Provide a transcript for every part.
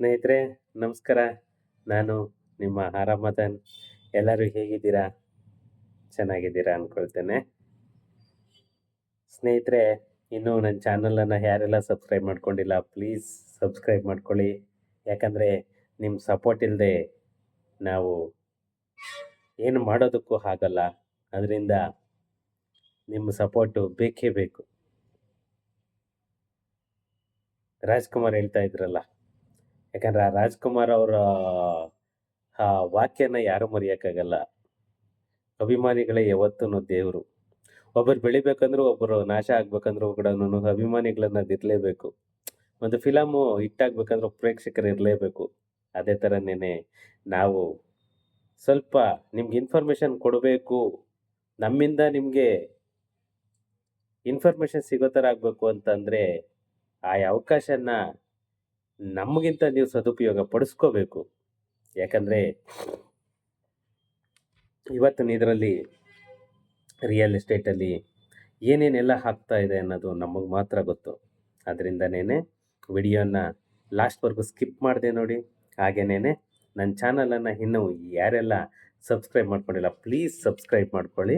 ಸ್ನೇಹಿತರೆ, ನಮಸ್ಕಾರ. ನಾನು ನಿಮ್ಮ ಆರಾಮದನ್. ಎಲ್ಲರೂ ಹೇಗಿದ್ದೀರಾ? ಚೆನ್ನಾಗಿದ್ದೀರಾ ಅಂದ್ಕೊಳ್ತೇನೆ ಸ್ನೇಹಿತರೆ, ಇನ್ನೂ ನನ್ನ ಚಾನಲನ್ನು ಯಾರೆಲ್ಲ ಸಬ್ಸ್ಕ್ರೈಬ್ ಮಾಡ್ಕೊಂಡಿಲ್ಲ, ಪ್ಲೀಸ್ ಸಬ್ಸ್ಕ್ರೈಬ್ ಮಾಡ್ಕೊಳ್ಳಿ. ಯಾಕಂದರೆ ನಿಮ್ಮ ಸಪೋರ್ಟ್ ಇಲ್ಲದೆ ನಾವು ಏನು ಮಾಡೋದಕ್ಕೂ ಆಗಲ್ಲ. ಅದರಿಂದ ನಿಮ್ಮ ಸಪೋರ್ಟು ಬೇಕೇ ಬೇಕು. ರಾಜ್ಕುಮಾರ್ ಹೇಳ್ತಾ ಇದ್ರಲ್ಲ ಯಾಕಂದ್ರೆ ಆ ರಾಜ್ಕುಮಾರ್ ಅವರ, ಆ ವಾಕ್ಯನ ಯಾರು ಮರೆಯೋಕ್ಕಾಗಲ್ಲ. ಅಭಿಮಾನಿಗಳೇ ಯಾವತ್ತೂ ದೇವರು. ಒಬ್ಬರು ಬೆಳಿಬೇಕಂದ್ರೂ ಒಬ್ಬರು ನಾಶ ಆಗ್ಬೇಕಂದ್ರೂ ಕೂಡ ಅಭಿಮಾನಿಗಳನ್ನ ಇರಲೇಬೇಕು ಒಂದು ಫಿಲಮು ಹಿಟ್ಟಾಗ್ಬೇಕಂದ್ರೆ ಪ್ರೇಕ್ಷಕರು ಇರಲೇಬೇಕು. ಅದೇ ಥರನೇ ನಾವು ಸ್ವಲ್ಪ ನಿಮ್ಗೆ ಇನ್ಫಾರ್ಮೇಷನ್ ಕೊಡಬೇಕು. ನಮ್ಮಿಂದ ನಿಮಗೆ ಇನ್ಫಾರ್ಮೇಷನ್ ಸಿಗೋ ಥರ ಆಗಬೇಕು ಅಂತಂದರೆ, ಆ ಅವಕಾಶನ ನಮಗಿಂತ ನೀವು ಸದುಪಯೋಗ ಪಡಿಸ್ಕೋಬೇಕು. ಯಾಕಂದರೆ ಇವತ್ತಿನ ಇದರಲ್ಲಿ ರಿಯಲ್ ಎಸ್ಟೇಟಲ್ಲಿ ಏನೇನೆಲ್ಲ ಹಾಕ್ತಾ ಇದೆ ಅನ್ನೋದು ನಮಗೆ ಮಾತ್ರ ಗೊತ್ತು. ಅದರಿಂದನೇ ವಿಡಿಯೋನ ಲಾಸ್ಟ್ವರೆಗೂ ಸ್ಕಿಪ್ ಮಾಡಿದೆ ನೋಡಿ. ಹಾಗೇನೇ ನನ್ನ ಚಾನಲನ್ನು ಇನ್ನೂ ಯಾರೆಲ್ಲ ಸಬ್ಸ್ಕ್ರೈಬ್ ಮಾಡ್ಕೊಂಡಿಲ್ಲ ಪ್ಲೀಸ್ ಸಬ್ಸ್ಕ್ರೈಬ್ ಮಾಡ್ಕೊಳ್ಳಿ.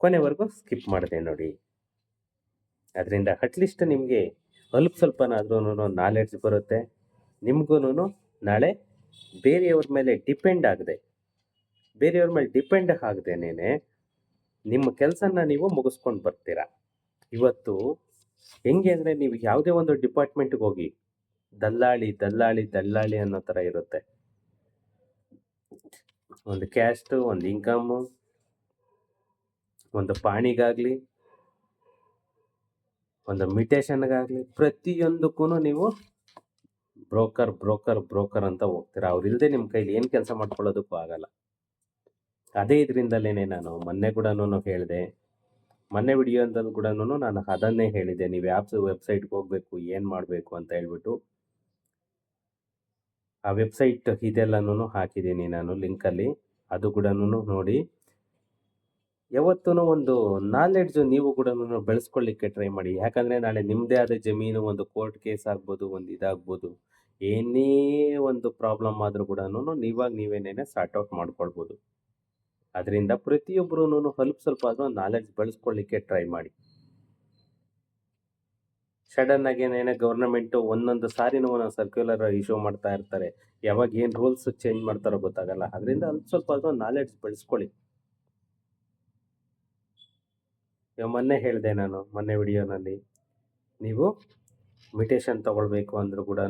ಕೊನೆವರೆಗೂ ಸ್ಕಿಪ್ ಮಾಡಿದೆ ನೋಡಿ. ಅದರಿಂದ ಅಟ್ಲೀಸ್ಟ್ ನಿಮಗೆ ಅಲ್ಪ ಸ್ವಲ್ಪನಾದ್ರೂ ನಾಲೆಡ್ಜ್ ಬರುತ್ತೆ. ನಿಮಗೂ ನಾಳೆ ಬೇರೆಯವ್ರ ಮೇಲೆ ಡಿಪೆಂಡ್ ಆಗದೆ, ಬೇರೆಯವ್ರ ಮೇಲೆ ಡಿಪೆಂಡ್ ಆಗದೇನೆ ನಿಮ್ಮ ಕೆಲಸನ ನೀವು ಮುಗಿಸ್ಕೊಂಡು ಬರ್ತೀರಾ? ಇವತ್ತು ಹೆಂಗೆ ಅಂದರೆ ನೀವು ಯಾವುದೇ ಒಂದು ಡಿಪಾರ್ಟ್ಮೆಂಟ್ಗೆ ಹೋಗಿ ದಲ್ಲಾಳಿ ದಲ್ಲಾಳಿ ದಲ್ಲಾಳಿ ಅನ್ನೋ ಥರ ಇರುತ್ತೆ. ಒಂದು ಕ್ಯಾಸ್ಟು ಒಂದು ಇನ್ಕಮ್ಮು ಒಂದು ಪಾಣಿಗಾಗಲಿ ಒಂದು ಮಿಟೇಷನ್ಗಾಗಲಿ ಪ್ರತಿಯೊಂದಕ್ಕೂ ನೀವು ಬ್ರೋಕರ್ ಬ್ರೋಕರ್ ಬ್ರೋಕರ್ ಅಂತ ಹೋಗ್ತೀರಾ. ಅವ್ರು ಇಲ್ಲದೆ ನಿಮ್ಮ ಕೈಲಿ ಏನು ಕೆಲಸ ಮಾಡ್ಕೊಳ್ಳೋದಕ್ಕೂ ಆಗಲ್ಲ. ಅದೇ ಇದರಿಂದಲೇ ನಾನು ಮೊನ್ನೆ ಕೂಡ ಹೇಳಿದೆ. ಮೊನ್ನೆ ವಿಡಿಯೋದಲ್ಲಿ ಕೂಡ ನಾನು ಅದನ್ನೇ ಹೇಳಿದೆ ನೀವು ಆ್ಯಪ್ಸ್ ವೆಬ್ಸೈಟ್ಗೆ ಹೋಗಬೇಕು, ಏನು ಮಾಡಬೇಕು ಅಂತ ಹೇಳ್ಬಿಟ್ಟು. ಆ ವೆಬ್ಸೈಟ್ ಇದೆಲ್ಲನೂ ಹಾಕಿದ್ದೀನಿ ನಾನು ಲಿಂಕಲ್ಲಿ. ಅದು ಕೂಡ ನೋಡಿ. ಯಾವತ್ತೂ ಒಂದು ನಾಲೆಡ್ಜು ನೀವು ಕೂಡ ಬೆಳೆಸ್ಕೊಳ್ಳಿಕ್ಕೆ ಟ್ರೈ ಮಾಡಿ. ಯಾಕಂದರೆ ನಾಳೆ ನಿಮ್ಮದೇ ಆದ ಜಮೀನು ಒಂದು ಕೋರ್ಟ್ ಕೇಸ್ ಆಗ್ಬೋದು, ಒಂದು ಇದಾಗ್ಬೋದು. ಏನೇ ಒಂದು ಪ್ರಾಬ್ಲಮ್ ಆದರೂ ಕೂಡ ನೀವಾಗ ನೀವೇನೇನೆ ಸಾರ್ಟ್ ಔಟ್ ಮಾಡ್ಕೊಳ್ಬೋದು. ಅದರಿಂದ ಪ್ರತಿಯೊಬ್ಬರೂ ಸ್ವಲ್ಪ ಸ್ವಲ್ಪ ಆದರೂ ನಾಲೆಡ್ಜ್ ಬೆಳೆಸ್ಕೊಳ್ಳಿಕ್ಕೆ ಟ್ರೈ ಮಾಡಿ. ಸಡನ್ ಆಗಿ ಏನೇನೆ ಗೌರ್ನಮೆಂಟು ಒಂದೊಂದು ಸಾರಿನೂ ಒಂದೊಂದು ಸರ್ಕ್ಯುಲರ್ ಇಶ್ಯೂ ಮಾಡ್ತಾ ಇರ್ತಾರೆ. ಯಾವಾಗ ಏನು ರೂಲ್ಸ್ ಚೇಂಜ್ ಮಾಡ್ತಾರೋ ಗೊತ್ತಾಗಲ್ಲ. ಅದರಿಂದ ಅಲ್ಪ ಸ್ವಲ್ಪ ಆದರೂ ನಾಲೆಡ್ಜ್ ಬೆಳೆಸ್ಕೊಳ್ಳಿ ಇವಾಗ ಮೊನ್ನೆ ಹೇಳಿದೆ ನಾನು, ಮೊನ್ನೆ ವಿಡಿಯೋನಲ್ಲಿ. ನೀವು ಮಿಟೇಷನ್ ತೊಗೊಳ್ಬೇಕು ಅಂದರೂ ಕೂಡ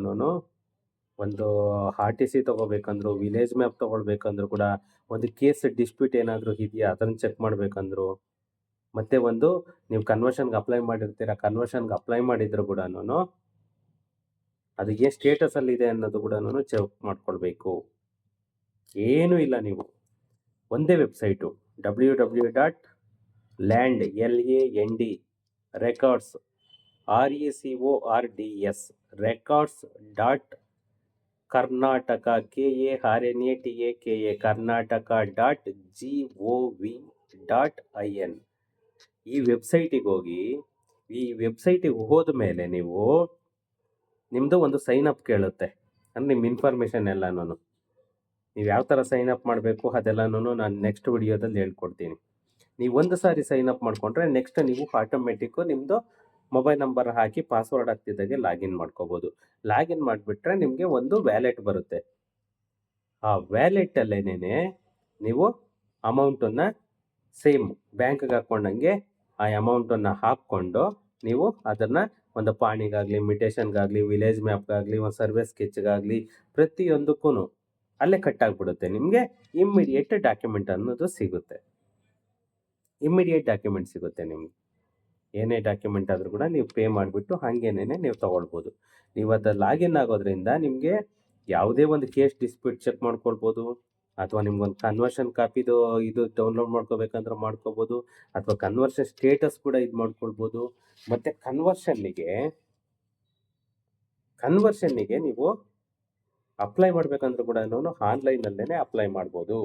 ಒಂದು ಆರ್ ಟಿ ಸಿ ತೊಗೋಬೇಕಂದ್ರು ವಿಲೇಜ್ ಮ್ಯಾಪ್ ತೊಗೊಳ್ಬೇಕಂದ್ರೂ ಕೂಡ, ಒಂದು ಕೇಸ್ ಡಿಸ್ಪ್ಯೂಟ್ ಏನಾದರೂ ಇದೆಯಾ, ಅದನ್ನು ಚೆಕ್ ಮಾಡಬೇಕಂದ್ರು, ಮತ್ತೆ ಒಂದು ನೀವು ಕನ್ವರ್ಷನ್ಗೆ ಅಪ್ಲೈ ಮಾಡಿರ್ತೀರ ಕನ್ವರ್ಷನ್ಗೆ ಅಪ್ಲೈ ಮಾಡಿದ್ರು ಕೂಡ ಅದು ಏನು ಸ್ಟೇಟಸಲ್ಲಿ ಇದೆ ಅನ್ನೋದು ಕೂಡ ಚೆಕ್ ಮಾಡ್ಕೊಳ್ಬೇಕು. ಏನೂ ಇಲ್ಲ ನೀವು. ಒಂದೇ website W W dot land L A N D records, R A C O R D S records dot Karnataka, K A R N A T A, K A Karnataka dot G O V dot I N. ಈ ವೆಬ್ಸೈಟಿಗೆ ಹೋಗಿ, ಈ ವೆಬ್ಸೈಟಿಗೆ ಹೋದ ಮೇಲೆ ನೀವು ನಿಮ್ಮದು ಒಂದು ಸೈನ್ ಅಪ್ ಕೇಳುತ್ತೆ, ಅಂದರೆ ನಿಮ್ಮ ಇನ್ಫಾರ್ಮೇಷನ್ ಎಲ್ಲನೂ ನೀವು ಯಾವ ಥರ ಸೈನ್ ಅಪ್ ಮಾಡಬೇಕು ಅದೆಲ್ಲನೂ ನಾನು ನೆಕ್ಸ್ಟ್ ವಿಡಿಯೋದಲ್ಲಿ ಹೇಳ್ಕೊಡ್ತೀನಿ. ನೀವು ಒಂದು ಸಾರಿ ಸೈನ್ ಅಪ್ ಮಾಡಿಕೊಂಡ್ರೆ ನೆಕ್ಸ್ಟ್ ನೀವು ಆಟೋಮೆಟಿಕ್ಕು ನಿಮ್ಮದು ಮೊಬೈಲ್ ನಂಬರ್ ಹಾಕಿ ಪಾಸ್ವರ್ಡ್ ಹಾಕ್ತಿದ್ದಾಗೆ ಲಾಗಿನ್ ಮಾಡ್ಕೋಬೋದು. ಲಾಗಿನ್ ಮಾಡಿಬಿಟ್ರೆ ನಿಮಗೆ ಒಂದು ವ್ಯಾಲೆಟ್ ಬರುತ್ತೆ. ಆ ವ್ಯಾಲೆಟಲ್ಲೇನೇ ನೀವು ಅಮೌಂಟನ್ನು ಸೇಮ್ ಬ್ಯಾಂಕ್ಗೆ ಹಾಕ್ಕೊಂಡಂಗೆ ಆ ಅಮೌಂಟನ್ನು ಹಾಕ್ಕೊಂಡು ನೀವು ಅದನ್ನು ಒಂದು ಪಾಣಿಗಾಗಲಿ ಮಿಟೇಷನ್ಗಾಗಲಿ ವಿಲೇಜ್ ಮ್ಯಾಪ್ಗಾಗಲಿ ಒಂದು ಸರ್ವೆ ಸ್ಕೆಚ್ಗಾಗಲಿ ಪ್ರತಿಯೊಂದಕ್ಕೂ ಅಲ್ಲೇ ಕಟ್ಟಾಗ್ಬಿಡುತ್ತೆ ನಿಮಗೆ ಇಮ್ಮಿಡಿಯೇಟ್ ಡಾಕ್ಯುಮೆಂಟ್ ಅನ್ನೋದು ಸಿಗುತ್ತೆ. ಇಮ್ಮಿಡಿಯೇಟ್ ಡಾಕ್ಯುಮೆಂಟ್ ಸಿಗುತ್ತೆ ನಿಮಗೆ. ಏನೇ ಡಾಕ್ಯುಮೆಂಟ್ ಆದರೂ ಕೂಡ ನೀವು ಪೇ ಮಾಡಿಬಿಟ್ಟು ಹಾಗೇನೇ ನೀವು ತೊಗೊಳ್ಬೋದು. ನೀವು ಅದು ಲಾಗಿನ್ ಆಗೋದ್ರಿಂದ ನಿಮಗೆ ಯಾವುದೇ ಒಂದು ಕೇಸ್ ಡಿಸ್ಪ್ಯೂಟ್ ಚೆಕ್ ಮಾಡ್ಕೊಳ್ಬೋದು, ಅಥವಾ ನಿಮ್ಗೊಂದು ಕನ್ವರ್ಷನ್ ಕಾಪಿದು ಇದು ಡೌನ್ಲೋಡ್ ಮಾಡ್ಕೋಬೇಕಂದ್ರೆ ಮಾಡ್ಕೋಬೋದು, ಅಥವಾ ಕನ್ವರ್ಷನ್ ಸ್ಟೇಟಸ್ ಕೂಡ ಇದು ಮಾಡ್ಕೊಳ್ಬೋದು. ಮತ್ತು ಕನ್ವರ್ಷನ್ನಿಗೆ ಕನ್ವರ್ಷನ್ನಿಗೆ ನೀವು ಅಪ್ಲೈ ಮಾಡಬೇಕಂದ್ರೂ ಕೂಡ ಆನ್ಲೈನಲ್ಲೇ ಅಪ್ಲೈ ಮಾಡ್ಬೋದು.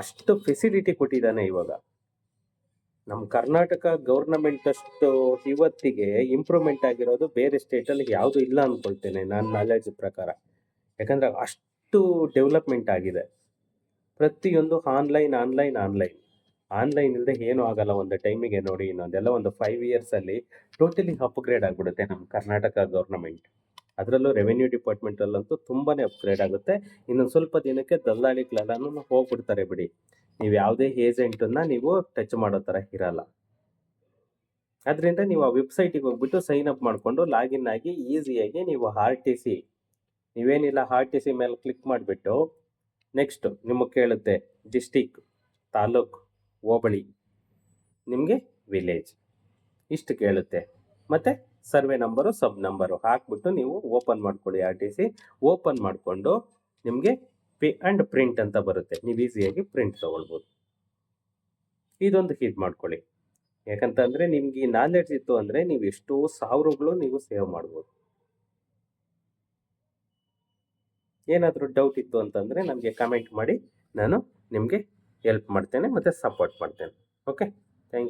ಅಷ್ಟು ಫೆಸಿಲಿಟಿ ಕೊಟ್ಟಿದ್ದಾನೆ ಇವಾಗ. ನಮ್ಮ ಕರ್ನಾಟಕ ಗೌರ್ನಮೆಂಟ್ ಅಷ್ಟು ಇವತ್ತಿಗೆ ಇಂಪ್ರೂವ್ಮೆಂಟ್ ಆಗಿರೋದು ಬೇರೆ ಸ್ಟೇಟಲ್ಲಿ ಯಾವುದು ಇಲ್ಲ ಅಂದ್ಕೊಳ್ತೇನೆ ನನ್ನ ನಾಲೆಡ್ಜ್ ಪ್ರಕಾರ. ಯಾಕಂದರೆ ಅಷ್ಟು ಡೆವಲಪ್ಮೆಂಟ್ ಆಗಿದೆ. ಪ್ರತಿಯೊಂದು ಆನ್ಲೈನ್ ಆನ್ಲೈನ್ ಆನ್ಲೈನ್ ಆನ್ಲೈನ್ ಇಲ್ಲದೆ ಏನೂ ಆಗಲ್ಲ ಒಂದು ಟೈಮಿಗೆ ನೋಡಿ ಇನ್ನೊಂದೆಲ್ಲ ಒಂದು ಫೈವ್ ಇಯರ್ಸಲ್ಲಿ ಟೋಟಲಿ ಅಪ್ಗ್ರೇಡ್ ಆಗಿಬಿಡುತ್ತೆ ನಮ್ಮ ಕರ್ನಾಟಕ ಗೌರ್ನಮೆಂಟ್. ಅದರಲ್ಲೂ ರೆವೆನ್ಯೂ ಡಿಪಾರ್ಟ್ಮೆಂಟಲ್ಲಂತೂ ತುಂಬಾ ಅಪ್ಗ್ರೇಡ್ ಆಗುತ್ತೆ. ಇನ್ನೊಂದು ಸ್ವಲ್ಪ ದಿನಕ್ಕೆ ದಲ್ಲಾಳಿಗಳೆಲ್ಲನೂ ಹೋಗ್ಬಿಡ್ತಾರೆ ಬಿಡಿ. ನೀವು ಯಾವುದೇ ಏಜೆಂಟನ್ನು ನೀವು ಟಚ್ ಮಾಡೋ ಥರ ಇರಲ್ಲ. ಅದರಿಂದ ನೀವು ಆ ವೆಬ್ಸೈಟಿಗೆ ಹೋಗ್ಬಿಟ್ಟು ಸೈನ್ ಅಪ್ ಮಾಡಿಕೊಂಡು ಲಾಗಿನ್ ಆಗಿ ಈಸಿಯಾಗಿ ನೀವು ಆರ್ ಟಿ ಸಿ ನೀವೇನಿಲ್ಲ ಆರ್ ಟಿ ಸಿ ಮೇಲೆ ಕ್ಲಿಕ್ ಮಾಡಿಬಿಟ್ಟು ನೆಕ್ಸ್ಟು ನಿಮಗೆ ಕೇಳುತ್ತೆ ಡಿಸ್ಟಿಕ್ ತಾಲೂಕ್, ಹೋಬಳಿ, ನಿಮಗೆ ವಿಲೇಜ್ ಇಷ್ಟು ಕೇಳುತ್ತೆ. ಮತ್ತು ಸರ್ವೆ ನಂಬರು ಸಬ್ ನಂಬರು ಹಾಕ್ಬಿಟ್ಟು ನೀವು ಓಪನ್ ಮಾಡ್ಕೊಳ್ಳಿ ಆರ್ ಟಿ ಸಿ ಓಪನ್ ಮಾಡಿಕೊಂಡು ನಿಮಗೆ ಪೇ ಆ್ಯಂಡ್ ಪ್ರಿಂಟ್ ಅಂತ ಬರುತ್ತೆ. ನೀವು ಈಸಿಯಾಗಿ ಪ್ರಿಂಟ್ ತೊಗೊಳ್ಬೋದು. ಇದೊಂದು ಇದು ಮಾಡ್ಕೊಳ್ಳಿ. ಯಾಕಂತಂದರೆ ನಿಮ್ಗೆ ಈ ನಾಲೆಡ್ಜ್ ಇತ್ತು ಅಂದರೆ ನೀವು ಎಷ್ಟೋ ಸಾವಿರಗಳು ನೀವು ಸೇವ್ ಮಾಡ್ಬೋದು. ಏನಾದರೂ ಡೌಟ್ ಇತ್ತು ಅಂತಂದರೆ ನನಗೆ ಕಮೆಂಟ್ ಮಾಡಿ, ನಾನು ನಿಮಗೆ ಹೆಲ್ಪ್ ಮಾಡ್ತೇನೆ ಮತ್ತು ಸಪೋರ್ಟ್ ಮಾಡ್ತೇನೆ. ಓಕೆ